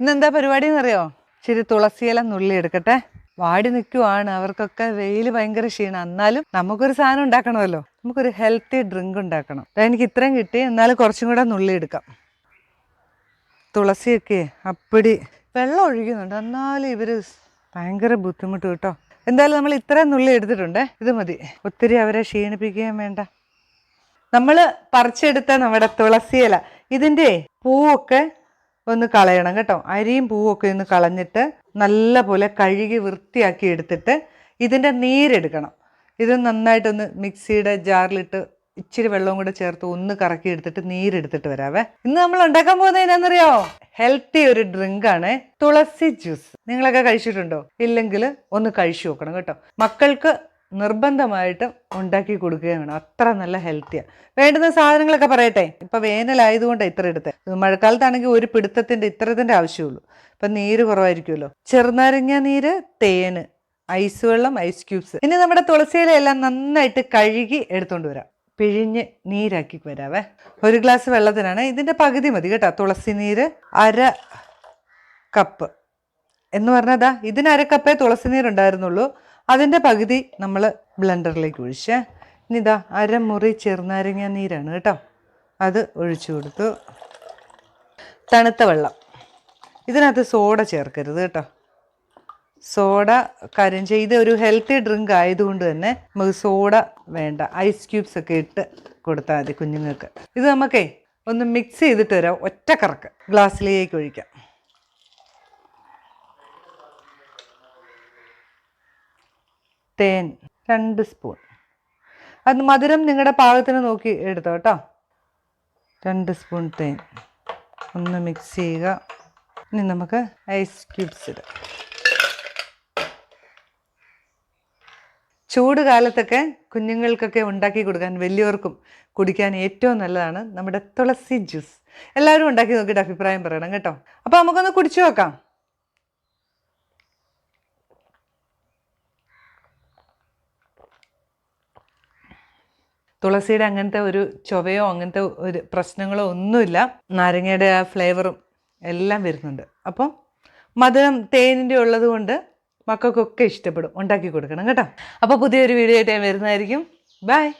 ഇന്നെന്താ പരിപാടി എന്നറിയോ ശരി തുളസിയില നുള്ളി എടുക്കട്ടെ. വാടി നിൽക്കുവാണ് അവർക്കൊക്കെ വെയിൽ ഭയങ്കര ക്ഷീണം. എന്നാലും നമുക്കൊരു സാധനം ഉണ്ടാക്കണമല്ലോ. നമുക്കൊരു ഹെൽത്തി ഡ്രിങ്ക് ഉണ്ടാക്കണം. എനിക്ക് ഇത്രയും കിട്ടി. എന്നാലും കുറച്ചും കൂടെ നുള്ളി എടുക്കാം. തുളസിയൊക്കെ അപ്പടി വെള്ളം ഒഴിക്കുന്നുണ്ട്. എന്നാലും ഇവർ ഭയങ്കര ബുദ്ധിമുട്ട് കേട്ടോ. എന്തായാലും നമ്മൾ ഇത്രയും നുള്ളി എടുത്തിട്ടുണ്ട്. ഇത് മതി. ഒത്തിരി അവരെ ക്ഷീണിപ്പിക്കുകയും വേണ്ട. നമ്മൾ പറിച്ചെടുത്ത നമ്മുടെ തുളസിയില ഇതിന്റെ പൂവൊക്കെ ഒന്ന് കളയണം കേട്ടോ. അരിയും പൂവൊക്കെ ഒന്ന് കളഞ്ഞിട്ട് നല്ല പോലെ കഴുകി വൃത്തിയാക്കി എടുത്തിട്ട് ഇതിന്റെ നീരെടുക്കണം. ഇത് നന്നായിട്ടൊന്ന് മിക്സിയുടെ ജാറിലിട്ട് ഇച്ചിരി വെള്ളവും കൂടെ ചേർത്ത് ഒന്ന് കറക്കി എടുത്തിട്ട് നീരെടുത്തിട്ട് വരാവേ. ഇന്ന് നമ്മൾ ഉണ്ടാക്കാൻ പോകുന്നത് എന്താണെന്നറിയോ ഹെൽത്തി ഒരു ഡ്രിങ്ക് ആണ്. തുളസി ജ്യൂസ്. നിങ്ങളൊക്കെ കഴിച്ചിട്ടുണ്ടോ? ഇല്ലെങ്കിൽ ഒന്ന് കഴിച്ചു നോക്കണം കേട്ടോ. മക്കൾക്ക് നിർബന്ധമായിട്ടും ഉണ്ടാക്കി കൊടുക്കുകയും വേണം അത്ര നല്ല ഹെൽത്തിയാണ് വേണ്ടുന്ന സാധനങ്ങളൊക്കെ പറയട്ടെ? ഇപ്പം വേനലായതുകൊണ്ടാണ് ഇത്ര എടുത്തത് ഇത് മഴക്കാലത്താണെങ്കിൽ ഒരു പിടുത്തത്തിന്റെ ഇത്രത്തിന്റെ ആവശ്യമുള്ളൂ. ഇപ്പം നീര് കുറവായിരിക്കുമല്ലോ. ചെറുനാരങ്ങ നീര് തേന് ഐസ് വെള്ളം ഐസ് ക്യൂബ്സ് ഇനി നമ്മുടെ തുളസിയിലെല്ലാം നന്നായിട്ട് കഴുകി എടുത്തുകൊണ്ട് വരാം. പിഴിഞ്ഞ് നീരാക്കി വരാവേ. ഒരു ഗ്ലാസ് വെള്ളത്തിനാണ്. ഇതിന്റെ പകുതി മതി കേട്ടോ. തുളസി നീര് അര കപ്പ് എന്ന് പറഞ്ഞതാ ഇതിന് അര കപ്പേ തുളസി നീരുണ്ടായിരുന്നുള്ളൂ. അതിന്റെ പകുതി നമ്മൾ ബ്ലെൻഡറിലേക്ക് ഒഴിച്ച് ഇനി ഇതാ അരമുറി ചെറുനാരങ്ങ നീരാണ് കേട്ടോ. അത് ഒഴിച്ചു കൊടുത്തു. തണുത്ത വെള്ളം. ഇതിനകത്ത് സോഡ ചേർക്കരുത് കേട്ടോ. സോഡ കാര്യം ചെയ്ത് ഒരു ഹെൽത്തി ഡ്രിങ്ക് ആയതുകൊണ്ട് തന്നെ നമുക്ക് സോഡ വേണ്ട. ഐസ് ക്യൂബ്സ് ഒക്കെ ഇട്ട് കൊടുത്താൽ മതി കുഞ്ഞുങ്ങൾക്ക്. ഇത് നമുക്കേ ഒന്ന് മിക്സ് ചെയ്തിട്ട് വരാം ഒറ്റ കറക്ക് ഗ്ലാസ്സിലേക്ക് ഒഴിക്കാം. തേൻ രണ്ട് സ്പൂൺ. അത് മധുരം നിങ്ങളുടെ പാകത്തിന് നോക്കി എടുത്തോ കേട്ടോ രണ്ട് സ്പൂൺ തേൻ. ഒന്ന് മിക്സ് ചെയ്യുക. ഇനി നമുക്ക് ഐസ് ക്യൂബ്സ് ഇടാം. ചൂട് കാലത്തൊക്കെ കുഞ്ഞുങ്ങൾക്കൊക്കെ ഉണ്ടാക്കി കൊടുക്കാൻ വലിയവർക്കും കുടിക്കാൻ ഏറ്റവും നല്ലതാണ് നമ്മുടെ തുളസി ജ്യൂസ്. എല്ലാവരും ഉണ്ടാക്കി നോക്കിയിട്ട് അഭിപ്രായം പറയണം കേട്ടോ. അപ്പോൾ നമുക്കൊന്ന് കുടിച്ചു നോക്കാം. തുളസിയുടെ അങ്ങനത്തെ ഒരു ചൊവയോ അങ്ങനത്തെ ഒരു പ്രശ്നങ്ങളോ ഒന്നുമില്ല. നാരങ്ങയുടെ ആ ഫ്ലേവറും എല്ലാം വരുന്നുണ്ട്. അപ്പം മധുരം തേനിന്റെ ഉള്ളത് കൊണ്ട് മക്കൾക്കൊക്കെ ഇഷ്ടപ്പെടും. ഉണ്ടാക്കി കൊടുക്കണം കേട്ടോ. അപ്പോൾ പുതിയൊരു വീഡിയോ ആയിട്ട് ഞാൻ വരുന്നതായിരിക്കും. ബൈ